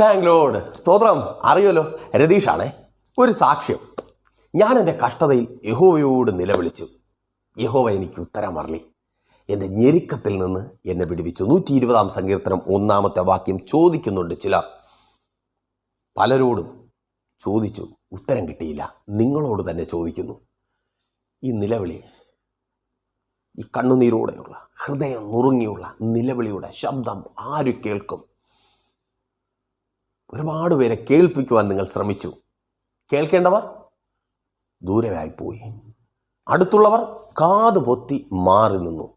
Thank load സ്തോത്രം. അറിയുമല്ലോ രതീഷാണേ ഒരു സാക്ഷ്യം. ഞാൻ എന്റെ കഷ്ടതയിൽ യഹോവയോട് നിലവിളിച്ചു. യഹോവ എനിക്ക് ഉത്തരം മറളി എന്റെ ഞെരുക്കത്തിൽ നിന്ന് എന്നെ വിടുവിച്ചു. നൂറ്റി ഇരുപതാം സങ്കീർത്തനം ഒന്നാമത്തെ വാക്യം ചോദിക്കുന്നുണ്ട് ചില. പലരോടും ചോദിച്ചു ഉത്തരം കിട്ടിയില്ല. നിങ്ങളോട് തന്നെ ചോദിക്കുന്നു. ഈ നിലവിളി ഈ കണ്ണുനീരോടെയുള്ള ഹൃദയം നുറുങ്ങിയുള്ള നിലവിളിയുടെ ശബ്ദം ആര് കേൾക്കും? ഒരുപാട് പേരെ കേൾപ്പിക്കുവാൻ നിങ്ങൾ ശ്രമിച്ചു. കേൾക്കേണ്ടവർ ദൂരമായിപ്പോയി അടുത്തുള്ളവർ കാത് പൊത്തി മാറി നിന്നു.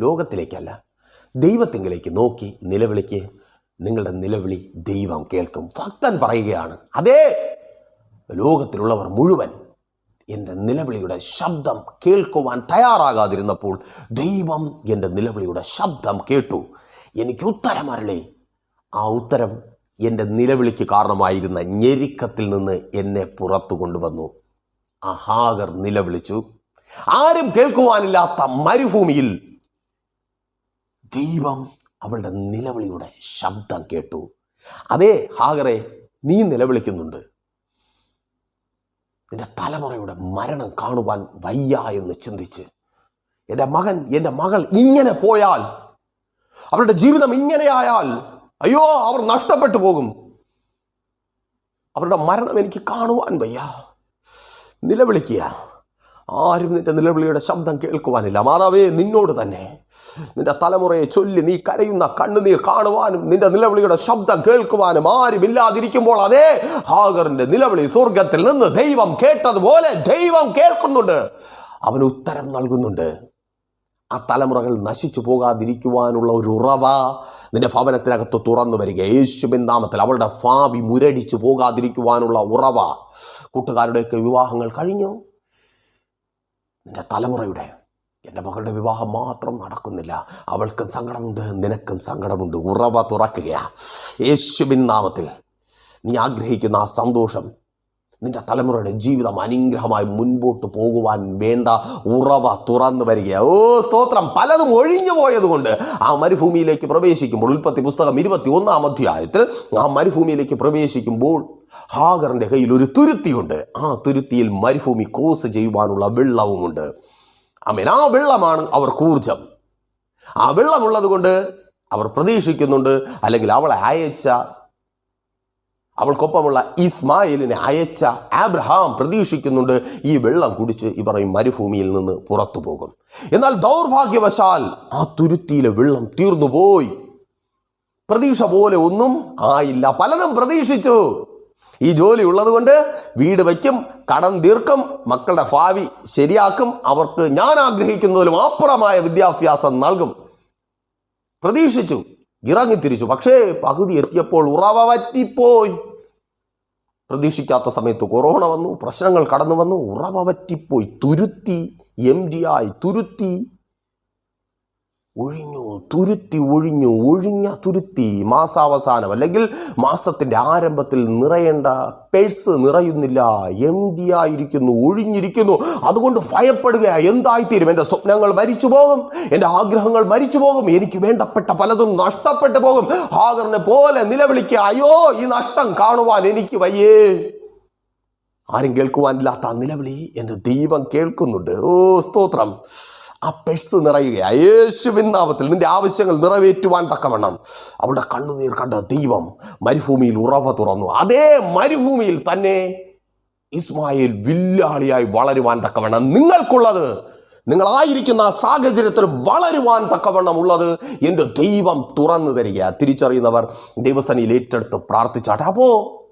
ലോകത്തിലേക്കല്ല ദൈവത്തിങ്കിലേക്ക് നോക്കി നിലവിളിക്ക്. നിങ്ങളുടെ നിലവിളി ദൈവം കേൾക്കും. ഭക്തൻ പറയുകയാണ് അതേ ലോകത്തിലുള്ളവർ മുഴുവൻ എന്റെ നിലവിളിയുടെ ശബ്ദം കേൾക്കുവാൻ തയ്യാറാകാതിരുന്നപ്പോൾ ദൈവം എന്റെ നിലവിളിയുടെ ശബ്ദം കേട്ടു. എനിക്ക് ഉത്തരം അരളി ആ ഉത്തരം എന്റെ നിലവിളിക്ക് കാരണമായിരുന്ന ഞെരുക്കത്തിൽ നിന്ന് എന്നെ പുറത്തു കൊണ്ടുവന്നു. അഹാഗർ നിലവിളിച്ചു ആരും കേൾക്കുവാനില്ലാത്ത മരുഭൂമിയിൽ ദൈവം അവളുടെ നിലവിളിയുടെ ശബ്ദം കേട്ടു. അതേ ഹാഗറെ നീ നിലവിളിക്കുന്നുണ്ട്. എന്റെ തലമുറയുടെ മരണം കാണുവാൻ വയ്യ എന്ന് ചിന്തിച്ച് എന്റെ മകൻ എന്റെ മകൾ ഇങ്ങനെ പോയാൽ അവരുടെ ജീവിതം ഇങ്ങനെയായാൽ അയ്യോ അവർ നഷ്ടപ്പെട്ടു പോകും. അവരുടെ മരണം എനിക്ക് കാണുവാൻ വയ്യ. നിലവിളിക്കുക. ആരും നിന്റെ നിലവിളിയുടെ ശബ്ദം കേൾക്കുവാനില്ല. മാതാവേ നിന്നോട് തന്നെ. നിന്റെ തലമുറയെ ചൊല്ലി നീ കരയുന്ന കണ്ണുനീർ കാണുവാനും നിന്റെ നിലവിളിയുടെ ശബ്ദം കേൾക്കുവാനും ആരും ഇല്ലാതിരിക്കുമ്പോൾ അതേ ഹാഗറിന്റെ നിലവിളി സ്വർഗത്തിൽ നിന്ന് ദൈവം കേട്ടതുപോലെ ദൈവം കേൾക്കുന്നുണ്ട്. അവന് ഉത്തരം നൽകുന്നുണ്ട്. ആ തലമുറകൾ നശിച്ചു പോകാതിരിക്കുവാനുള്ള ഒരു ഉറവ നിന്റെ ഭവനത്തിനകത്ത് തുറന്നു വരിക. യേശുബിൻ നാമത്തിൽ അവളുടെ ഭാവി മുരടിച്ചു പോകാതിരിക്കുവാനുള്ള ഉറവ. കൂട്ടുകാരുടെയൊക്കെ വിവാഹങ്ങൾ കഴിഞ്ഞു. നിന്റെ തലമുറയുടെ എന്റെ മകളുടെ വിവാഹം മാത്രം നടക്കുന്നില്ല. അവൾക്കും സങ്കടമുണ്ട് നിനക്കും സങ്കടമുണ്ട്. ഉറവ തുറക്കുക യേശുബിൻ നാമത്തിൽ നീ ആഗ്രഹിക്കുന്ന ആ സന്തോഷം നിന്റെ തലമുറയുടെ ജീവിതം അനുഗ്രഹമായി മുൻപോട്ട് പോകുവാൻ വേണ്ട ഉറവ തുറന്നു വരിക ഓ സ്തോത്രം. പലതും ഒഴിഞ്ഞു പോയതുകൊണ്ട് ആ മരുഭൂമിയിലേക്ക് പ്രവേശിക്കുമ്പോൾ ഉൽപ്പത്തി പുസ്തകം ഇരുപത്തി ഒന്നാം അധ്യായത്തിൽ ആ മരുഭൂമിയിലേക്ക് പ്രവേശിക്കുമ്പോൾ ഹാഗറിന്റെ കയ്യിൽ ഒരു തുരുത്തിയുണ്ട്. ആ തുരുത്തിയിൽ മരുഭൂമി കോസ് ചെയ്യുവാനുള്ള വെള്ളവുമുണ്ട്. അമീൻ ആ വെള്ളമാണ് അവർ കൂർജം ആ വെള്ളമുള്ളത് കൊണ്ട് അവർ പ്രതീക്ഷിക്കുന്നുണ്ട്. അല്ലെങ്കിൽ അവളെ അയച്ച അവൾക്കൊപ്പമുള്ള ഇസ്മായിലിനെ അയച്ച ആബ്രഹാം പ്രതീക്ഷിക്കുന്നുണ്ട് ഈ വെള്ളം കുടിച്ച് ഇവർ ഈ മരുഭൂമിയിൽ നിന്ന് പുറത്തു പോകും. എന്നാൽ ദൗർഭാഗ്യവശാൽ ആ തുരുത്തിയിലെ വെള്ളം തീർന്നുപോയി പ്രതീക്ഷ പോലെ ഒന്നും ആയില്ല. പലതും പ്രതീക്ഷിച്ചു. ഈ ജോലി ഉള്ളതുകൊണ്ട് വീട് വയ്ക്കും കടം തീർക്കും മക്കളുടെ ഭാവി ശരിയാക്കും അവർക്ക് ഞാൻ ആഗ്രഹിക്കുന്നതിലും അപ്പുറമായ വിദ്യാഭ്യാസം നൽകും. പ്രതീക്ഷിച്ചു ഇറങ്ങിത്തിരിച്ചു. പക്ഷേ പകുതി എത്തിയപ്പോൾ ഉറവ വറ്റിപ്പോയി. പ്രതീക്ഷിക്കാത്ത സമയത്ത് കൊറോണ വന്നു പ്രശ്നങ്ങൾ കടന്നു വന്നു ഉറവ പറ്റിപ്പോയി തുരുത്തി എം ഡി ആയി തുരുത്തി. ഒഴിഞ്ഞു തുരുത്തി ഒഴിഞ്ഞു ഒഴിഞ്ഞ തുരുത്തി. മാസാവസാനം അല്ലെങ്കിൽ മാസത്തിന്റെ ആരംഭത്തിൽ നിറയേണ്ട പേഴ്സ് നിറയുന്നില്ല. എം ഡി ആയിരിക്കുന്നു ഒഴിഞ്ഞിരിക്കുന്നു. അതുകൊണ്ട് ഭയപ്പെടുക. എന്തായിത്തീരും? എന്റെ സ്വപ്നങ്ങൾ മരിച്ചു പോകും. എന്റെ ആഗ്രഹങ്ങൾ മരിച്ചു പോകും. എനിക്ക് വേണ്ടപ്പെട്ട പലതും നഷ്ടപ്പെട്ടു പോകും. ഹാഗറിനെ പോലെ നിലവിളിക്കുക. അയ്യോ ഈ നഷ്ടം കാണുവാൻ എനിക്ക് വയ്യേ. ആരും കേൾക്കുവാനില്ലാത്ത നിലവിളി എന്റെ ദൈവം കേൾക്കുന്നുണ്ട്. ഓ സ്തോത്രം. ആ പെഴ്സ് നിറയുക യേശുവിൻ നാമത്തിൽ നിന്റെ ആവശ്യങ്ങൾ നിറവേറ്റുവാൻ തക്കവണ്ണം. അവളുടെ കണ്ണുനീർ കണ്ട ദൈവം മരുഭൂമിയിൽ ഉറവ തുറന്നു. അതേ മരുഭൂമിയിൽ തന്നെ ഇസ്മായിൽ വില്ലാളിയായി വളരുവാൻ തക്കവണ്ണം. നിങ്ങൾക്കുള്ളത് നിങ്ങളായിരിക്കുന്ന ആ സാഹചര്യത്തിൽ വളരുവാൻ തക്കവണ്ണം ഉള്ളത് എന്റെ ദൈവം തുറന്നു തരിക തിരിച്ചറിയുന്നവർ ദൈവസനിയിൽ ഏറ്റെടുത്ത് പ്രാർത്ഥിച്ചാട്ടെ. അപ്പോൾ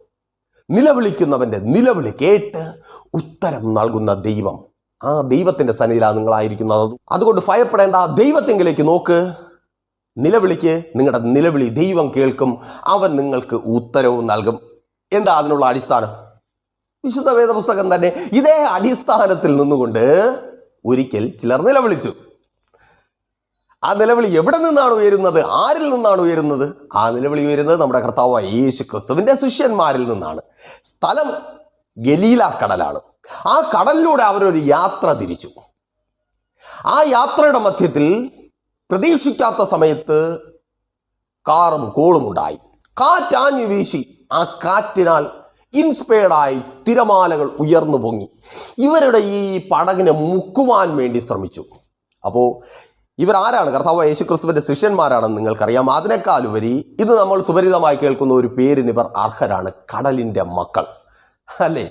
നിലവിളിക്കുന്നവന്റെ നിലവിളി കേട്ട് ഉത്തരം നൽകുന്ന ദൈവം ആ ദൈവത്തിന്റെ സന്നിധിയിലാണ് നിങ്ങളായിരിക്കുന്നത്. അതുകൊണ്ട് ഭയപ്പെടേണ്ട ദൈവത്തെങ്കിലേക്ക് നോക്ക്. നിലവിളിക്ക് നിങ്ങളുടെ നിലവിളി ദൈവം കേൾക്കും അവൻ നിങ്ങൾക്ക് ഉത്തരവും നൽകും. എന്താ അതിനുള്ള അടിസ്ഥാനം? വിശുദ്ധ വേദപുസ്തകം തന്നെ ഇതേ അടിസ്ഥാനത്തിൽ നിന്നുകൊണ്ട് ഒരിക്കൽ ചിലർ നിലവിളിച്ചു. ആ നിലവിളി എവിടെ നിന്നാണ് ഉയരുന്നത്? ആരിൽ നിന്നാണ് ഉയരുന്നത്? ആ നിലവിളി ഉയരുന്നത് നമ്മുടെ കർത്താവായ യേശു ക്രിസ്തുവിന്റെ ശിഷ്യന്മാരിൽ നിന്നാണ്. സ്ഥലം ഗലീല കടലാണ് ആ കടലിലൂടെ അവരൊരു യാത്ര തിരിച്ചു. ആ യാത്രയുടെ മധ്യത്തിൽ പ്രതീക്ഷിക്കാത്ത സമയത്ത് കാറും കോളും ഉണ്ടായി. കാറ്റാഞ്ഞു വീശി ആ കാറ്റിനാൽ ഇൻസ്പയർഡായി തിരമാലകൾ ഉയർന്നു പൊങ്ങി. ഇവരുടെ ഈ പടകിനെ മുക്കുവാൻ വേണ്ടി ശ്രമിച്ചു. അപ്പോൾ ഇവരാരാണ് കർത്താവ് യേശു ക്രിസ്തുവിന്റെ ശിഷ്യന്മാരാണെന്ന് നിങ്ങൾക്കറിയാം. അതിനേക്കാളുപരി ഇത് നമ്മൾ സുപരിതമായി കേൾക്കുന്ന ഒരു പേരിന് ഇവർ അർഹരാണ്. കടലിന്റെ മക്കൾ. അല്ലേ?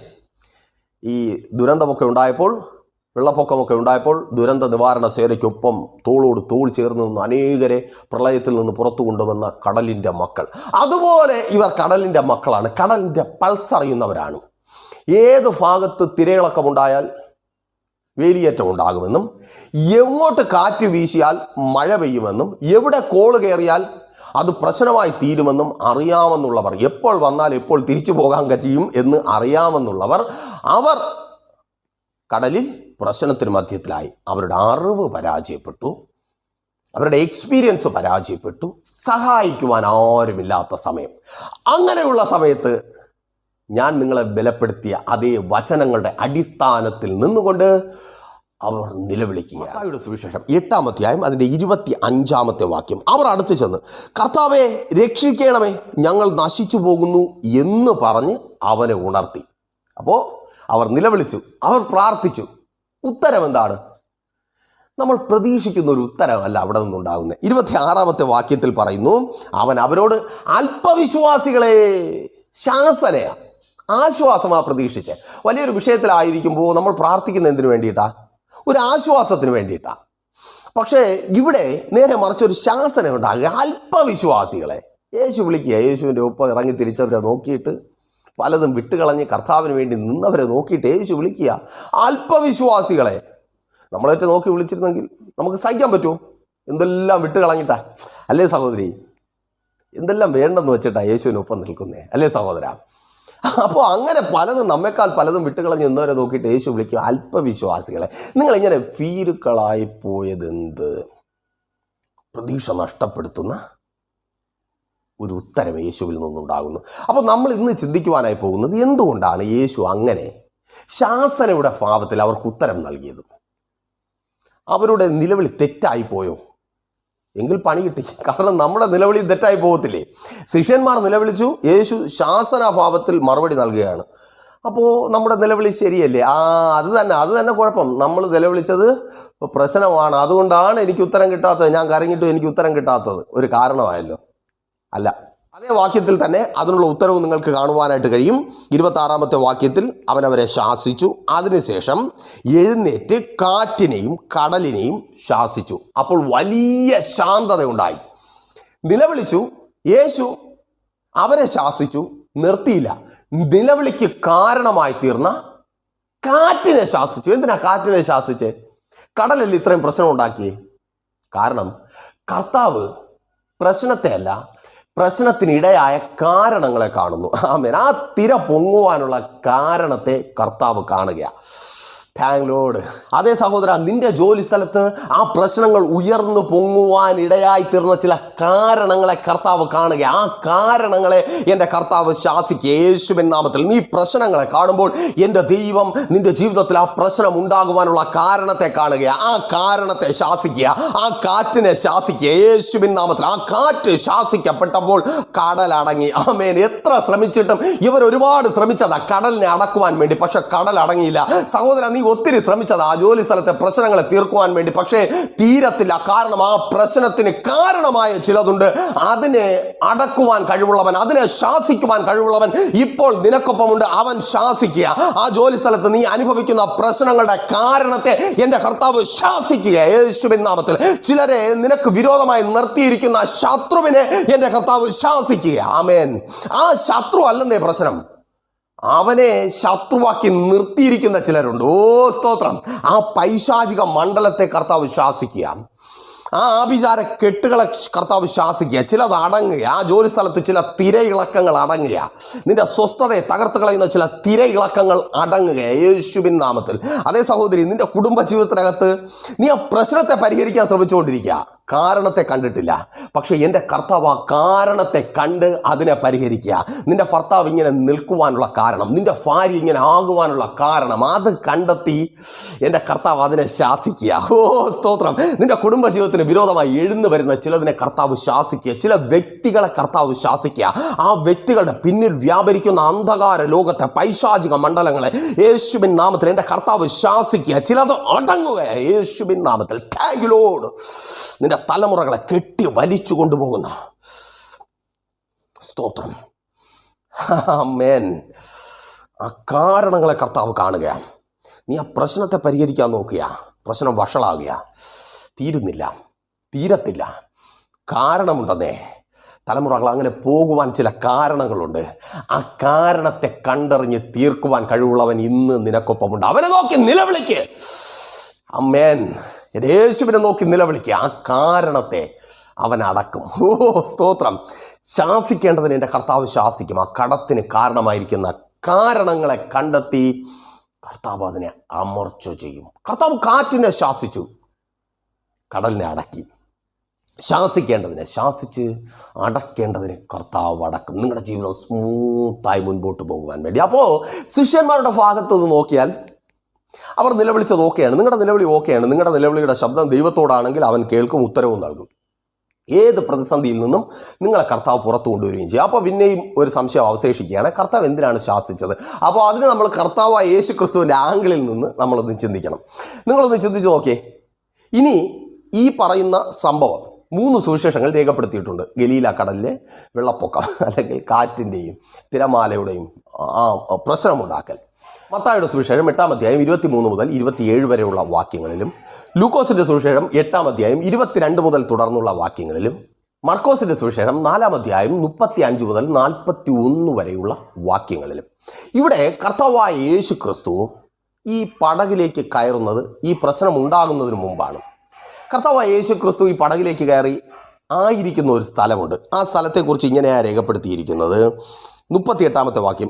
ഈ ദുരന്തമൊക്കെ ഉണ്ടായപ്പോൾ വെള്ളപ്പൊക്കമൊക്കെ ഉണ്ടായപ്പോൾ ദുരന്ത നിവാരണ സേനയ്ക്കൊപ്പം തോളോട് തോൾ ചേർന്ന് നിന്ന് അനേകരെ പ്രളയത്തിൽ നിന്ന് പുറത്തു കൊണ്ടുവന്ന കടലിന്റെ മക്കൾ. അതുപോലെ ഇവർ കടലിന്റെ മക്കളാണ്. കടലിന്റെ പൾസ് അറിയുന്നവരാണ്. ഏത് ഭാഗത്ത് തിരയിളക്കമുണ്ടായാൽ വേലിയേറ്റം ഉണ്ടാകുമെന്നും എങ്ങോട്ട് കാറ്റ് വീശിയാൽ മഴ പെയ്യുമെന്നും എവിടെ കോൾ കയറിയാൽ അത് പ്രശ്നമായി തീരുമെന്നും അറിയാമെന്നുള്ളവർ എപ്പോൾ വന്നാൽ എപ്പോൾ തിരിച്ചു പോകാൻ കഴിയും എന്ന് അറിയാമെന്നുള്ളവർ അവർ കടലിൽ പ്രശ്നത്തിന് മധ്യത്തിലായി. അവരുടെ അറിവ് പരാജയപ്പെട്ടു. അവരുടെ എക്സ്പീരിയൻസ് പരാജയപ്പെട്ടു. സഹായിക്കുവാൻ ആരുമില്ലാത്ത സമയം. അങ്ങനെയുള്ള സമയത്ത് ഞാൻ നിങ്ങളെ ബലപ്പെടുത്തിയ അതേ വചനങ്ങളുടെ അടിസ്ഥാനത്തിൽ നിന്നുകൊണ്ട് അവർ നിലവിളിക്കുക മത്തായിയുടെ സുവിശേഷം എട്ടാമത്തെയായും അതിന്റെ ഇരുപത്തി അഞ്ചാമത്തെ വാക്യം. അവർ അടുത്ത് ചെന്ന് കർത്താവെ രക്ഷിക്കണമേ ഞങ്ങൾ നശിച്ചു പോകുന്നു എന്ന് പറഞ്ഞ് അവനെ ഉണർത്തി. അപ്പോൾ അവർ നിലവിളിച്ചു അവർ പ്രാർത്ഥിച്ചു. ഉത്തരം എന്താണ്? നമ്മൾ പ്രതീക്ഷിക്കുന്ന ഒരു ഉത്തരമല്ല അവിടെ നിന്നുണ്ടാകുന്നത്. ഇരുപത്തി ആറാമത്തെ വാക്യത്തിൽ പറയുന്നു അവൻ അവരോട് അല്പവിശ്വാസികളെ ശാസനയാണ് ആശ്വാസമാണ് പ്രതീക്ഷിച്ച്. വലിയൊരു വിഷയത്തിലായിരിക്കുമ്പോൾ നമ്മൾ പ്രാർത്ഥിക്കുന്ന എന്തിനു വേണ്ടിയിട്ടാ? ഒരു ആശ്വാസത്തിന് വേണ്ടിയിട്ടാണ് പക്ഷേ ഇവിടെ നേരെ മറിച്ചൊരു ശാസനം ഉണ്ടാകുക. അല്പവിശ്വാസികളെ. യേശു വിളിക്കുക. യേശുവിന്റെ ഒപ്പം ഇറങ്ങി തിരിച്ചവരെ നോക്കിയിട്ട് പലതും വിട്ടുകളഞ്ഞ് കർത്താവിന് വേണ്ടി നിന്നവരെ നോക്കിയിട്ട് യേശു വിളിക്കുക. അല്പവിശ്വാസികളെ. നമ്മളേറ്റ് നോക്കി വിളിച്ചിരുന്നെങ്കിൽ നമുക്ക് സഹിക്കാൻ പറ്റുമോ? എന്തെല്ലാം വിട്ടുകളഞ്ഞിട്ടാ. അല്ലേ സഹോദരി? എന്തെല്ലാം വേണ്ടെന്ന് വെച്ചിട്ടാ യേശുവിനൊപ്പം നിൽക്കുന്നേ? അല്ലേ സഹോദര? അപ്പോൾ അങ്ങനെ പലതും നമ്മെക്കാൾ പലതും വിട്ടുകളഞ്ഞ് നിന്നവരെ നോക്കിയിട്ട് യേശു വിളിക്കും അല്പവിശ്വാസികളെ. നിങ്ങളിങ്ങനെ ഭീരുക്കളായി പോയതെന്ത്? പ്രതീക്ഷ നഷ്ടപ്പെടുത്തുന്ന ഒരു ഉത്തരം യേശുവിൽ നിന്നുണ്ടാകുന്നു. അപ്പോൾ നമ്മൾ ഇന്ന് ചിന്തിക്കുവാനായി പോകുന്നത് എന്തുകൊണ്ടാണ് യേശു അങ്ങനെ ശാസനയുടെ ഭാവത്തിൽ അവർക്ക് ഉത്തരം നൽകിയത്? അവരുടെ നിലവിളി തെറ്റായി പോയോ? എങ്കിൽ പണി കിട്ടി. കാരണം നമ്മുടെ നിലവിളി തെറ്റായി പോകത്തില്ലേ? ശിഷ്യന്മാർ നിലവിളിച്ചു യേശു ശാസനാഭാവത്തിൽ മറുപടി നൽകുകയാണ്. അപ്പോൾ നമ്മുടെ നിലവിളി ശരിയല്ലേ? ആ അത് തന്നെ അത് തന്നെ കുഴപ്പം. നമ്മൾ നിലവിളിച്ചത് പ്രശ്നമാണ്. അതുകൊണ്ടാണ് എനിക്ക് ഉത്തരം കിട്ടാത്തത്. ഞാൻ കരങ്ങിട്ടും എനിക്ക് ഉത്തരം കിട്ടാത്തത്. ഒരു കാരണമായല്ലോ. അല്ല. അതേ വാക്യത്തിൽ തന്നെ അതിനുള്ള ഉത്തരവ് നിങ്ങൾക്ക് കാണുവാനായിട്ട് കഴിയും. ഇരുപത്താറാമത്തെ വാക്യത്തിൽ അവൻ അവരെ ശാസിച്ചു. അതിനുശേഷം എഴുന്നേറ്റ് കാറ്റിനെയും കടലിനെയും ശാസിച്ചു. അപ്പോൾ വലിയ ശാന്തത ഉണ്ടായി നിലവിളിച്ചു. യേശു അവരെ ശാസിച്ചു. നിർത്തിയില്ല. നിലവിളിക്ക് കാരണമായി തീർന്ന കാറ്റിനെ ശാസിച്ചു. എന്തിനാ കാറ്റിനെ ശാസിച്ച്? കടലല്ലേ ഇത്രയും പ്രശ്നം ഉണ്ടാക്കിയേ? കാരണം കർത്താവ് പ്രശ്നത്തെ അല്ല പ്രശ്നത്തിനിടയായ കാരണങ്ങളെ കാണുന്നു. ആമേൻ. ആ തിര പൊങ്ങുവാനുള്ള കാരണത്തെ കർത്താവ് കാണുകയാണ് താങ്ക് ലോഡ് അതേ സഹോദര നിന്റെ ജോലി സ്ഥലത്ത് ആ പ്രശ്നങ്ങൾ ഉയർന്നു പൊങ്ങുവാൻ ഇടയായി തീർന്ന ചില കാരണങ്ങളെ കർത്താവ് കാണുക. ആ കാരണങ്ങളെ എന്റെ കർത്താവ് ശാസിക്കുക. യേശുവിൻ നാമത്തിൽ നീ പ്രശ്നങ്ങളെ കാണുമ്പോൾ എന്റെ ദൈവം നിന്റെ ജീവിതത്തിൽ ആ പ്രശ്നം ഉണ്ടാകുവാനുള്ള കാരണത്തെ കാണുക. ആ കാരണത്തെ ശാസിക്കുക. ആ കാറ്റിനെ ശാസിക്കുക. യേശുവിൻ നാമത്തിൽ ആ കാറ്റ് ശാസിക്കപ്പെട്ടപ്പോൾ കടലടങ്ങി ആമേൻ. എത്ര ശ്രമിച്ചിട്ടും ഇവർ ഒരുപാട് ശ്രമിച്ചതാ. കടലിനെ അടക്കുവാൻ വേണ്ടി. പക്ഷെ കടൽ അടങ്ങിയില്ല. സഹോദര നീ ഒത്തിരി ശ്രമിച്ചത് ആ ജോലി സ്ഥലത്തെ പ്രശ്നങ്ങളെ തീർക്കുവാൻ വേണ്ടി. പക്ഷേ തീരത്തില്ല. കാരണം ആ പ്രശ്നത്തിന് കാരണമായ ചിലതുണ്ട്. അതിനെ അടക്കുവാൻ കഴിവുള്ളവൻ അതിനെ ശാസിക്കുവാൻ കഴിവുള്ളവൻ ഇപ്പോൾ നിനക്കൊപ്പമുണ്ട്. അവൻ ശാസിക്കുക. ആ ജോലി സ്ഥലത്ത് നീ അനുഭവിക്കുന്ന പ്രശ്നങ്ങളുടെ കാരണത്തെ എന്റെ കർത്താവ് ശാസിക്കുക. യേശുവിൻ നാമത്തിൽ. ചിലരെ നിനക്ക് വിരോധമായി നിർത്തിയിരിക്കുന്ന ശത്രുവിനെ എന്റെ കർത്താവ് ശാസിക്കുക. ആമേൻ. ആ ശത്രു അല്ലെന്നേ പ്രശ്നം. അവനെ ശത്രുവാക്കി നിർത്തിയിരിക്കുന്ന ചിലരുണ്ട്. ഓ സ്തോത്രം. ആ പൈശാചിക മണ്ഡലത്തെ കർത്താവ് ശാസിക്കുക. ആ ആഭിചാര കെട്ടുകളെ കർത്താവ് ശാസിക്കുക. ചിലത് അടങ്ങുക. ആ ജോലി സ്ഥലത്ത് ചില തിരയിളക്കങ്ങൾ അടങ്ങുക. നിന്റെ സ്വസ്ഥതയെ തകർത്ത് കളയുന്ന ചില തിരയിളക്കങ്ങൾ അടങ്ങുക. യേശുബിൻ നാമത്തിൽ. അതേ സഹോദരി നിന്റെ കുടുംബ ജീവിതത്തിനകത്ത് നീ ആ പ്രശ്നത്തെ പരിഹരിക്കാൻ ശ്രമിച്ചുകൊണ്ടിരിക്കുക. കാരണത്തെ കണ്ടിട്ടില്ല. പക്ഷെ എന്റെ കർത്താവ് ആ കാരണത്തെ കണ്ട് അതിനെ പരിഹരിക്കുക. നിന്റെ ഭർത്താവ് ഇങ്ങനെ നിൽക്കുവാനുള്ള കാരണം നിന്റെ ഭാര്യ ഇങ്ങനെ ആകുവാനുള്ള കാരണം അത് കണ്ടെത്തി എന്റെ കർത്താവ് അതിനെ ശാസിക്കുക. ഓ സ്തോത്രം. നിന്റെ കുടുംബജീവിതത്തിന് വിരോധമായി എഴുന്നു വരുന്ന ചിലതിനെ കർത്താവ് ശാസിക്കുക. ചില വ്യക്തികളെ കർത്താവ് ശാസിക്കുക. ആ വ്യക്തികളുടെ പിന്നിൽ വ്യാപരിക്കുന്ന അന്ധകാര ലോകത്തെ പൈശാചിക മണ്ഡലങ്ങളെ യേശുബിൻ നാമത്തിൽ എന്റെ കർത്താവ് ശാസിക്കുക. ചിലത് അടങ്ങുക യേശുബിൻ നാമത്തിൽ. താങ്ക് ലോഡ് നിന്റെ തലമുറകളെ കെട്ടി വലിച്ചു കൊണ്ടുപോകുന്ന സ്തോത്രം. മേൻ ആ കാരണങ്ങളെ കർത്താവ് കാണുകയാണ് നീ ആ പ്രശ്നത്തെ പരിഹരിക്കാൻ നോക്കുക പ്രശ്നം വഷളാകുക തീരുന്നില്ല. തീരത്തില്ല. കാരണമുണ്ടെന്നേ. തലമുറകൾ അങ്ങനെ പോകുവാൻ ചില കാരണങ്ങളുണ്ട്. ആ കാരണത്തെ കണ്ടറിഞ്ഞ് തീർക്കുവാൻ കഴിവുള്ളവൻ ഇന്ന് നിനക്കൊപ്പമുണ്ട്. അവനെ നോക്കി നിലവിളിക്ക്. അമ്മേൻ യേശുവിനെ നോക്കി നിലവിളിക്കുക. ആ കാരണത്തെ അവൻ അടക്കും. ഓ സ്തോത്രം. ശാസിക്കേണ്ടതിന് എന്റെ കർത്താവ് ശാസിക്കും. ആ കടത്തിന് കാരണമായിരിക്കുന്ന കാരണങ്ങളെ കണ്ടെത്തി കർത്താവ് അതിനെ അമർച്ച ചെയ്യും. കർത്താവ് കാറ്റിനെ ശാസിച്ചു. കടലിനെ അടക്കി. ശാസിക്കേണ്ടതിനെ ശാസിച്ച് അടക്കേണ്ടതിനെ കർത്താവ് അടക്കും. നിങ്ങളുടെ ജീവിതം സ്മൂത്തായി മുൻപോട്ട് പോകുവാൻ വേണ്ടി. അപ്പോൾ ശിഷ്യന്മാരുടെ ഭാഗത്ത് നോക്കിയാൽ അവർ നിലവിളിച്ചത് ഓക്കെയാണ്. നിങ്ങളുടെ നിലവിളി ഓക്കെയാണ്. നിങ്ങളുടെ നിലവിളിയുടെ ശബ്ദം ദൈവത്തോടാണെങ്കിൽ അവൻ കേൾക്കും ഉത്തരവും നൽകും. ഏത് പ്രതിസന്ധിയിൽ നിന്നും നിങ്ങളെ കർത്താവ് പുറത്തു കൊണ്ടുവരികയും ചെയ്യും. അപ്പോൾ പിന്നെയും ഒരു സംശയം അവശേഷിക്കുകയാണ്. കർത്താവ് എന്തിനാണ് ശാസിച്ചത്? അപ്പോൾ അതിന് നമ്മൾ കർത്താവായ യേശു ക്രിസ്തുവിന്റെ ആംഗിളിൽ നിന്ന് നമ്മളൊന്ന് ചിന്തിക്കണം. നിങ്ങളൊന്ന് ചിന്തിച്ച് നോക്കിയേ. ഇനി ഈ പറയുന്ന സംഭവം മൂന്ന് സുവിശേഷങ്ങൾ രേഖപ്പെടുത്തിയിട്ടുണ്ട്. ഗലീല കടലിലെ വെള്ളപ്പൊക്കം അല്ലെങ്കിൽ കാറ്റിന്റെയും തിരമാലയുടെയും ആ പ്രശ്നമുണ്ടാക്കൽ. മത്തായുടെ സുവിശേഷം എട്ടാം അധ്യായം ഇരുപത്തി മൂന്ന് മുതൽ ഇരുപത്തിയേഴ് വരെയുള്ള വാക്യങ്ങളിലും ലൂക്കോസിന്റെ സുവിശേഷം എട്ടാം അധ്യായം ഇരുപത്തിരണ്ട് മുതൽ തുടർന്നുള്ള വാക്യങ്ങളിലും മർക്കോസിന്റെ സുവിശേഷം നാലാം അധ്യായം മുപ്പത്തി അഞ്ച് മുതൽ നാൽപ്പത്തി ഒന്ന് വരെയുള്ള വാക്യങ്ങളിലും. ഇവിടെ കർത്താവായ യേശു ക്രിസ്തു ഈ പടകിലേക്ക് കയറുന്നത് ഈ പ്രശ്നം ഉണ്ടാകുന്നതിന് മുമ്പാണ്. കർത്താവായ യേശു ക്രിസ്തു ഈ പടകിലേക്ക് കയറി ആയിരിക്കുന്ന ഒരു സ്ഥലമുണ്ട്. ആ സ്ഥലത്തെക്കുറിച്ച് ഇങ്ങനെയാണ് രേഖപ്പെടുത്തിയിരിക്കുന്നത്. മുപ്പത്തി എട്ടാമത്തെ വാക്യം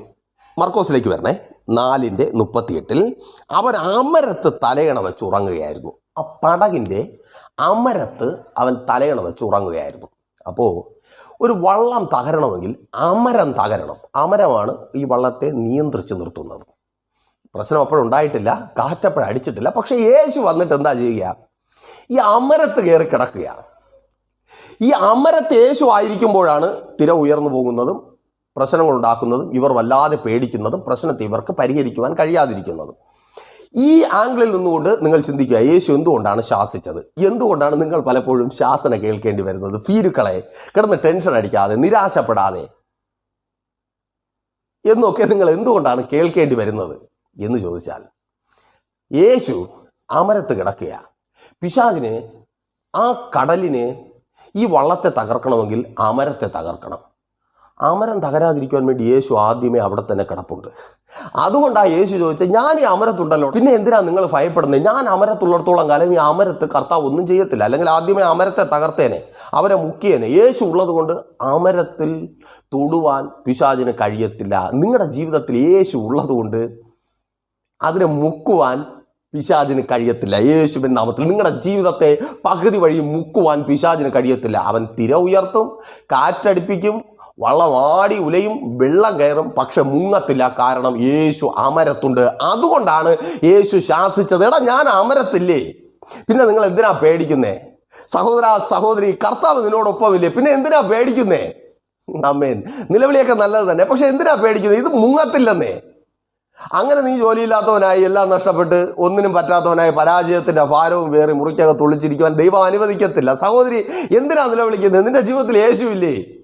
മർക്കോസിലേക്ക് വരണേ. നാലിന്റെ മുപ്പത്തിയെട്ടിൽ അവൻ അമരത്ത് തലയണ വെച്ച് ഉറങ്ങുകയായിരുന്നു. ആ പടകിന്റെ അമരത്ത് അവൻ തലയണ വെച്ച് ഉറങ്ങുകയായിരുന്നു. അപ്പോൾ ഒരു വള്ളം തകരണമെങ്കിൽ അമരം തകരണം. അമരമാണ് ഈ വള്ളത്തെ നിയന്ത്രിച്ച് നിർത്തുന്നത്. പ്രശ്നം അപ്പോഴുണ്ടായിട്ടില്ല കാറ്റപ്പോഴും അടിച്ചിട്ടില്ല. പക്ഷേ യേശു വന്നിട്ട് എന്താ ചെയ്യുക? ഈ അമരത്ത് കയറി കിടക്കുകയാണ്. ഈ അമരത്ത് യേശു ആയിരിക്കുമ്പോഴാണ് തിര ഉയർന്നു പോകുന്നതും പ്രശ്നങ്ങൾ ഉണ്ടാക്കുന്നതും ഇവർ വല്ലാതെ പേടിക്കുന്നതും പ്രശ്നത്തെ ഇവർക്ക് പരിഹരിക്കുവാൻ കഴിയാതിരിക്കുന്നതും. ഈ ആംഗിളിൽ നിന്നുകൊണ്ട് നിങ്ങൾ ചിന്തിക്കുക യേശു എന്തുകൊണ്ടാണ് ശാസിച്ചത്? എന്തുകൊണ്ടാണ് നിങ്ങൾ പലപ്പോഴും ശാസന കേൾക്കേണ്ടി വരുന്നത്? ഫീരുക്കളെ കിടന്ന് ടെൻഷൻ അടിക്കാതെ നിരാശപ്പെടാതെ എന്നൊക്കെ നിങ്ങൾ എന്തുകൊണ്ടാണ് കേൾക്കേണ്ടി വരുന്നത് എന്ന് ചോദിച്ചാൽ യേശു അമരത്ത് കിടക്കുക പിശാചിന് ആ കടലിന് ഈ വള്ളത്തെ തകർക്കണമെങ്കിൽ അമരത്തെ തകർക്കണം. അമരം തകരാതിരിക്കുവാൻ വേണ്ടി യേശു ആദ്യമേ അവിടെ തന്നെ കിടപ്പുണ്ട്. അതുകൊണ്ടാണ് യേശു ചോദിച്ചത് ഞാൻ ഈ അമരത്തുണ്ടല്ലോ. പിന്നെ എന്തിനാണ് നിങ്ങൾ ഭയപ്പെടുന്നത് ഞാൻ അമരത്തുള്ളിടത്തോളം കാലം ഈ അമരത്ത് കർത്താവ് ഒന്നും ചെയ്യത്തില്ല. അല്ലെങ്കിൽ ആദ്യമേ അമരത്തെ തകർത്തേനെ അവരെ മുക്കിയേനെ. യേശു ഉള്ളത് കൊണ്ട് അമരത്തിൽ തൊടുവാൻ പിശാചിന് കഴിയത്തില്ല. നിങ്ങളുടെ ജീവിതത്തിൽ യേശു ഉള്ളത് കൊണ്ട് അതിനെ മുക്കുവാൻ പിശാചിന് കഴിയത്തില്ല. യേശുവിൻ നാമത്തിൽ നിങ്ങളുടെ ജീവിതത്തെ പകുതി വഴി മുക്കുവാൻ പിശാചിന് കഴിയത്തില്ല. അവൻ തിര ഉയർത്തും കാറ്റടിപ്പിക്കും വള്ളം ആടി ഉലയും വെള്ളം കയറും പക്ഷെ മുങ്ങത്തില്ല. കാരണം യേശു അമരത്തുണ്ട്. അതുകൊണ്ടാണ് യേശു ശാസിച്ചത്. എടാ ഞാൻ അമരത്തില്ലേ? പിന്നെ നിങ്ങൾ എന്തിനാ പേടിക്കുന്നേ? സഹോദര സഹോദരി കർത്താവ് നിന്നോടൊപ്പമില്ലേ? പിന്നെ എന്തിനാ പേടിക്കുന്നേ? അമ്മേൻ നിലവിളിയൊക്കെ നല്ലത് തന്നെ. പക്ഷെ എന്തിനാ പേടിക്കുന്നത് ഇത് മുങ്ങത്തില്ലെന്നേ. അങ്ങനെ നീ ജോലിയില്ലാത്തവനായി എല്ലാം നഷ്ടപ്പെട്ട് ഒന്നിനും പറ്റാത്തവനായി പരാജയത്തിന്റെ ഭാരവും വേറി മുറിക്കകത്ത് ഒളിച്ചിരിക്കുവാൻ ദൈവം അനുവദിക്കത്തില്ല. സഹോദരി എന്തിനാ നിലവിളിക്കുന്നത് നിന്റെ ജീവിതത്തിൽ യേശുവില്ലേ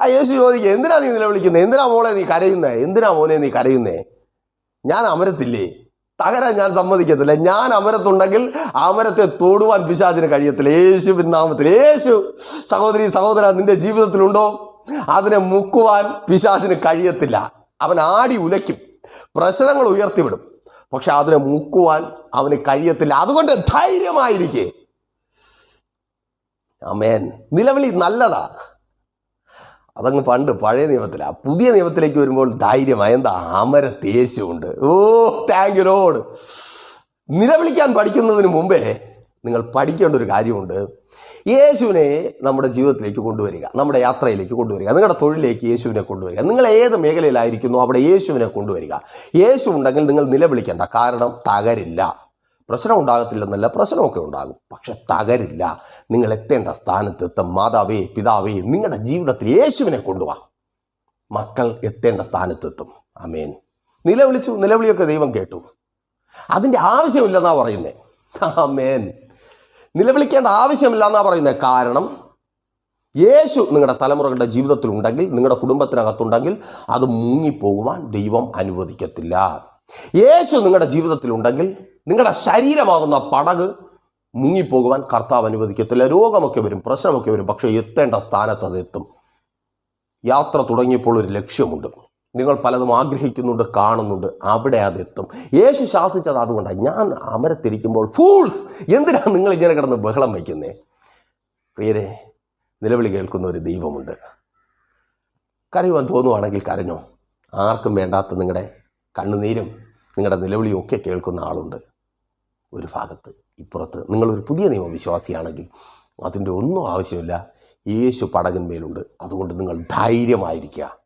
ആ യേശു ചോദിക്കുക എന്തിനാ നീ നിലവിളിക്കുന്നത് എന്തിനാ മോളെ നീ കരയുന്നേ? എന്തിനാ മോനെ നീ കരയുന്നേ? ഞാൻ അമരത്തില്ലേ? തകരാൻ ഞാൻ സമ്മതിക്കത്തില്ല. ഞാൻ അമരത്തുണ്ടെങ്കിൽ അമരത്തെ തോടുവാൻ പിശാചിന് കഴിയത്തില്ല. യേശു നാമത്തിൽ യേശു സഹോദരി സഹോദര നിന്റെ ജീവിതത്തിലുണ്ടോ? അതിനെ മുക്കുവാൻ പിശാചിന് കഴിയത്തില്ല. അവൻ ആടി ഉലയ്ക്കും. പ്രശ്നങ്ങൾ ഉയർത്തിവിടും. പക്ഷെ അതിനെ മുക്കുവാൻ അവന് കഴിയത്തില്ല. അതുകൊണ്ട് ധൈര്യമായിരിക്കേ. അമേൻ നിലവിളി നല്ലതാ. അതങ്ങ് പണ്ട് പഴയ നിയമത്തിലാണ് പുതിയ നിയമത്തിലേക്ക് വരുമ്പോൾ ധൈര്യമായി എന്താ? അമര തേശുണ്ട് ഓ താങ്ക് യു ലോഡ് നിലവിളിക്കാൻ പഠിക്കുന്നതിന് മുമ്പേ നിങ്ങൾ പഠിക്കേണ്ട ഒരു കാര്യമുണ്ട്. യേശുവിനെ നമ്മുടെ ജീവിതത്തിലേക്ക് കൊണ്ടുവരിക നമ്മുടെ യാത്രയിലേക്ക് കൊണ്ടുവരിക നിങ്ങളുടെ തൊഴിലേക്ക് യേശുവിനെ കൊണ്ടുവരിക നിങ്ങൾ ഏത് മേഖലയിലായിരിക്കുന്നു അവിടെ യേശുവിനെ കൊണ്ടുവരിക. യേശു ഉണ്ടെങ്കിൽ നിങ്ങൾ നിലവിളിക്കേണ്ട കാരണം തകരില്ല. പ്രശ്നം ഉണ്ടാകത്തില്ലെന്നല്ല പ്രശ്നമൊക്കെ ഉണ്ടാകും. പക്ഷെ തകരില്ല. നിങ്ങൾ എത്തേണ്ട സ്ഥാനത്തെത്തും മാതാവേ പിതാവേ നിങ്ങളുടെ ജീവിതത്തിൽ യേശുവിനെ കൊണ്ടുവാ. മക്കൾ എത്തേണ്ട സ്ഥാനത്തെത്തും അമേൻ നിലവിളിച്ചു നിലവിളിയൊക്കെ ദൈവം കേട്ടു. അതിന്റെ ആവശ്യമില്ലെന്നാണ് പറയുന്നത് അമേൻ നിലവിളിക്കേണ്ട ആവശ്യമില്ല എന്നാണ് പറയുന്നത് കാരണം യേശു നിങ്ങളുടെ തലമുറകളുടെ ജീവിതത്തിൽ ഉണ്ടെങ്കിൽ നിങ്ങളുടെ കുടുംബത്തിനകത്തുണ്ടെങ്കിൽ അത് മുങ്ങിപ്പോകുവാൻ ദൈവം അനുവദിക്കത്തില്ല. യേശു നിങ്ങളുടെ ജീവിതത്തിൽ ഉണ്ടെങ്കിൽ നിങ്ങളുടെ ശരീരമാകുന്ന പടക് മുങ്ങിപ്പോകുവാൻ കർത്താവ് അനുവദിക്കത്തില്ല. രോഗമൊക്കെ വരും പ്രശ്നമൊക്കെ വരും പക്ഷേ എത്തേണ്ട സ്ഥാനത്ത് അത് എത്തും. യാത്ര തുടങ്ങിയപ്പോൾ ഒരു ലക്ഷ്യമുണ്ട്. നിങ്ങൾ പലതും ആഗ്രഹിക്കുന്നുണ്ട് കാണുന്നുണ്ട് അവിടെ അതെത്തും യേശു ശാസിച്ചത് അതുകൊണ്ടാണ്. ഞാൻ അമരത്തിരിക്കുമ്പോൾ ഫൂൾസ് എന്തിനാണ് നിങ്ങൾ ഇങ്ങനെ കിടന്ന് ബഹളം വയ്ക്കുന്നേ? പ്രിയരെ നിലവിളി കേൾക്കുന്ന ഒരു ദൈവമുണ്ട്. കരയുവാൻ തോന്നുവാണെങ്കിൽ കരഞ്ഞോ? ആർക്കും വേണ്ടാത്ത നിങ്ങളുടെ കണ്ണുനീരും നിങ്ങളുടെ നിലവിളിയും ഒക്കെ കേൾക്കുന്ന ആളുണ്ട്. ഒരു ഭാഗത്ത് ഇപ്പുറത്ത്. നിങ്ങളൊരു പുതിയ നിയമവിശ്വാസിയാണെങ്കിൽ അതിന്റെ ഒന്നും ആവശ്യമില്ല. യേശു പടകന്മേലുണ്ട് അതുകൊണ്ട് നിങ്ങൾ ധൈര്യമായിരിക്കുക.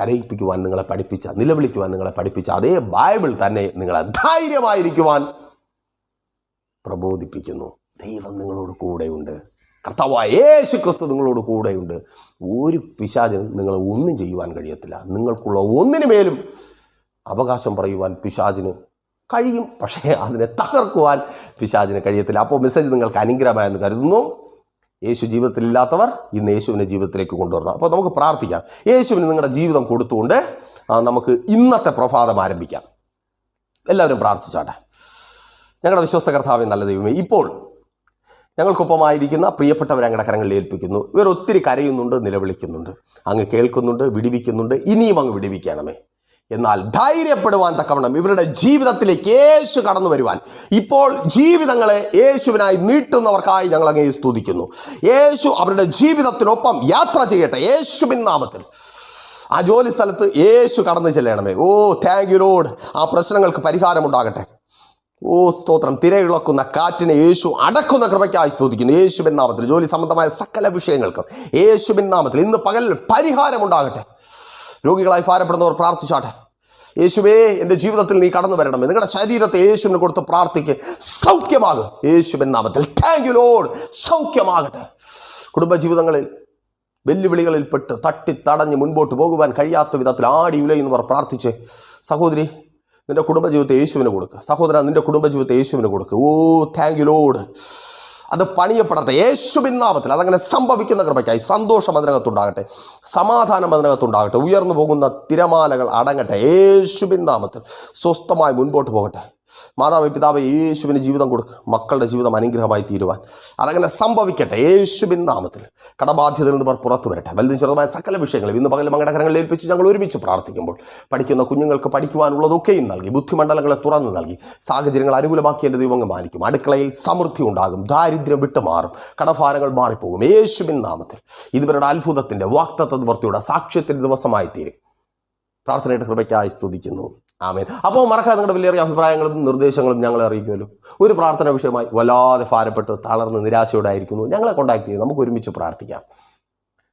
കരയിപ്പിക്കുവാൻ നിങ്ങളെ പഠിപ്പിച്ച നിലവിളിക്കുവാൻ നിങ്ങളെ പഠിപ്പിച്ച അതേ ബൈബിൾ തന്നെ നിങ്ങളെ ധൈര്യമായിരിക്കുവാൻ പ്രബോധിപ്പിക്കുന്നു. ദൈവം നിങ്ങളോട് കൂടെയുണ്ട്. കർത്താവായ യേശു ക്രിസ്തു നിങ്ങളോട് കൂടെയുണ്ട്. ഒരു പിശാചിനും നിങ്ങളെ ഒന്നും ചെയ്യുവാൻ കഴിയത്തില്ല. നിങ്ങൾക്കുള്ള ഒന്നിനു മേലും അവകാശം പറയുവാൻ പിശാചിന് കഴിയും. പക്ഷേ അതിനെ തകർക്കുവാൻ പിശാചിന് കഴിയത്തില്ല. അപ്പോൾ മെസ്സേജ് നിങ്ങൾക്ക് അനുഗ്രഹമായെന്ന് കരുതുന്നു. യേശു ജീവിതത്തിലില്ലാത്തവർ ഇന്ന് യേശുവിന്റെ ജീവിതത്തിലേക്ക് കൊണ്ടുവരണം. അപ്പോൾ നമുക്ക് പ്രാർത്ഥിക്കാം. യേശുവിന് നിങ്ങളുടെ ജീവിതം കൊടുത്തുകൊണ്ട് നമുക്ക് ഇന്നത്തെ പ്രഭാതം ആരംഭിക്കാം. എല്ലാവരും പ്രാർത്ഥിച്ചാട്ടെ. ഞങ്ങളുടെ വിശ്വസ്ത കർത്താവെ നല്ല ദൈവമേ ഇപ്പോൾ ഞങ്ങൾക്കൊപ്പമായിരിക്കുന്ന പ്രിയപ്പെട്ടവരെ ഞങ്ങളുടെ കരങ്ങളിൽ ഏൽപ്പിക്കുന്നു. ഇവർ ഒത്തിരി കരയുന്നുണ്ട് നിലവിളിക്കുന്നുണ്ട്. അങ്ങ് കേൾക്കുന്നുണ്ട് വിടിവിക്കുന്നുണ്ട്. ഇനിയും അങ്ങ് വിടിവിക്കണമേ. എന്നാൽ ധൈര്യപ്പെടുവാൻ തക്കവണ്ണം ഇവരുടെ ജീവിതത്തിലേക്ക് യേശു കടന്നു വരുവാൻ. ഇപ്പോൾ ജീവിതങ്ങളെ യേശുവിനായി നീട്ടുന്നവർക്കായി ഞങ്ങൾ അങ്ങേ സ്തുതിക്കുന്നു. യേശു അവരുടെ ജീവിതത്തിനൊപ്പം യാത്ര ചെയ്യട്ടെ യേശുവിൻ നാമത്തിൽ. ആ ജോലി സ്ഥലത്ത് യേശു കടന്നു ചെല്ലണമേ. ഓ താങ്ക് യു ലോഡ് ആ പ്രശ്നങ്ങൾക്ക് പരിഹാരമുണ്ടാകട്ടെ. ഓ സ്തോത്രം. തിരയിളക്കുന്ന കാറ്റിനെ യേശു അടക്കുന്ന കൃപയ്ക്കായി സ്തുതിക്കുന്നു. യേശുവിൻ നാമത്തിൽ ജോലി സംബന്ധമായ സകല വിഷയങ്ങൾക്കും യേശുവിൻ നാമത്തിൽ ഇന്ന് പകൽ പരിഹാരമുണ്ടാകട്ടെ. രോഗികളായി ഭാരപ്പെടുന്നവർ പ്രാർത്ഥിച്ചാട്ടെ. യേശുവേ എന്റെ ജീവിതത്തിൽ നീ കടന്നു വരണം. നിങ്ങളുടെ ശരീരത്തെ യേശുവിന് കൊടുത്ത് പ്രാർത്ഥിക്ക്. സൗഖ്യമാകും. യേശുവിൻ നാമത്തിൽ. താങ്ക് യു ലോഡ് സൗഖ്യമാകട്ടെ. കുടുംബജീവിതങ്ങളിൽ വെല്ലുവിളികളിൽ പെട്ട് തട്ടി തടഞ്ഞ് മുൻപോട്ട് പോകുവാൻ കഴിയാത്ത വിധത്തിൽ ആടി ഉലയുന്നവർ പ്രാർത്ഥിച്ച് സഹോദരി നിന്റെ കുടുംബജീവിതത്തെ യേശുവിന് കൊടുക്കുക സഹോദര നിന്റെ കുടുംബജീവിതത്തെ യേശുവിന് കൊടുക്കുക ഓ താങ്ക് യു ലോഡ് അത് പണിയപ്പെടട്ടെ. യേശുവിൻ നാമത്തിൽ അതങ്ങനെ സംഭവിക്കുന്ന കൃപയ്ക്കായി സന്തോഷം അതിനകത്തുണ്ടാകട്ടെ. സമാധാനം അതിനകത്തുണ്ടാകട്ടെ. ഉയർന്നു പോകുന്ന തിരമാലകൾ അടങ്ങട്ടെ. യേശുവിൻ നാമത്തിൽ സ്വസ്ഥമായി മുൻപോട്ട് പോകട്ടെ. മാതാവ് പിതാവ് യേശുവിന് ജീവിതം കൊടുക്കുക മക്കളുടെ ജീവിതം അനുഗ്രഹമായി തീരുവാൻ. അതങ്ങനെ സംഭവിക്കട്ടെ യേശുവിൻ നാമത്തിൽ. കടബാധ്യതയിൽ നിന്ന് ഇവർ പുറത്തു വരട്ടെ. വലുതും ചെറുതുമായ സകല വിഷയങ്ങളും ഇന്ന് പകലും കരങ്ങളിൽ ഏൽപ്പിച്ച് ഞങ്ങൾ ഒരുമിച്ച് പ്രാർത്ഥിക്കുമ്പോൾ പഠിക്കുന്ന കുഞ്ഞുങ്ങൾക്ക് പഠിക്കുവാനുള്ളതൊക്കെയും നൽകി ബുദ്ധിമണ്ഡലങ്ങളെ തുറന്നു നൽകി സാഹചര്യങ്ങൾ അനുകൂലമാക്കിയതിന്റെ ദൈവങ്ങൾ മാനിക്കും. അടുക്കളയിൽ സമൃദ്ധി ഉണ്ടാകും ദാരിദ്ര്യം വിട്ടുമാറും കടഭാരങ്ങൾ മാറിപ്പോകും. യേശുവിൻ നാമത്തിൽ. ഇതുവരുടെ അത്ഭുതത്തിന്റെ വാക്തത്വ നിവർത്തിയുടെ സാക്ഷ്യത്തിന്റെ ദിവസമായി തീരും പ്രാർത്ഥനയുടെ കൃപയ്ക്കായി സ്തുതിക്കുന്നു. ആമേൻ. അപ്പോൾ മറക്കാതെ നിങ്ങളുടെ വലിയ അഭിപ്രായങ്ങളും നിർദ്ദേശങ്ങളും ഞങ്ങളെ അറിയിക്കുമല്ലോ. ഒരു പ്രാർത്ഥന വിഷയമായി വല്ലാതെ ഭാരപ്പെട്ട് തളർന്ന് നിരാശയോടായിരിക്കുന്നു ഞങ്ങളെ കോൺടാക്ട് ചെയ്ത് നമുക്ക് ഒരുമിച്ച് പ്രാർത്ഥിക്കാം.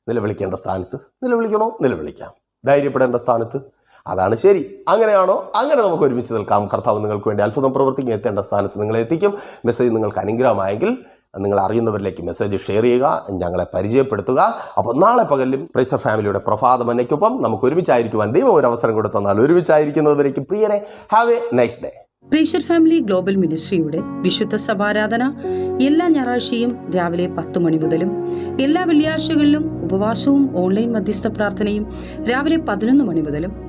നിലവിളിക്കേണ്ട സ്ഥാനത്ത് നിലവിളിക്കണോ? നിലവിളിക്കാം. ധൈര്യപ്പെടേണ്ട സ്ഥാനത്ത്? അതാണ് ശരി. അങ്ങനെയാണോ? അങ്ങനെ നമുക്ക് ഒരുമിച്ച് നിൽക്കാം. കർത്താവ് നിങ്ങൾക്ക് വേണ്ടി അത്ഭുതം പ്രവർത്തിക്കും. എത്തേണ്ട സ്ഥാനത്ത് നിങ്ങളെത്തിക്കും മെസ്സേജ് നിങ്ങൾക്ക് അനുഗ്രഹമായെങ്കിൽ നിങ്ങൾ അറിയുന്നവരിലേക്ക് മെസ്സേജ് ഷെയർ ചെയ്യുക ഞങ്ങളെ പരിചയപ്പെടുത്തുക. അപ്പോൾ നാളെ പകലും പ്രൈസർ ഫാമിലിയുടെ പ്രഭാതം എന്നയ്ക്കൊപ്പം നമുക്ക് ഒരുമിച്ചായിരിക്കുവാൻ ദൈവം ഒരു അവസരം കൊടുത്തന്നാൽ ഒരുമിച്ചായിരിക്കുന്നതിലേക്ക് പ്രിയരെ ഹാവ് എ നൈസ് ഡേ പ്രീഷർ ഫാമിലി ഗ്ലോബൽ മിനിസ്ട്രിയുടെ വിശുദ്ധ സഭാരാധന എല്ലാ ഞായറാഴ്ചയും രാവിലെ പത്ത് മണി മുതലും എല്ലാ വെള്ളിയാഴ്ചകളിലും ഉപവാസവും ഓൺലൈൻ മധ്യസ്ഥ പ്രാർത്ഥനയും രാവിലെ പതിനൊന്ന് മണി മുതലും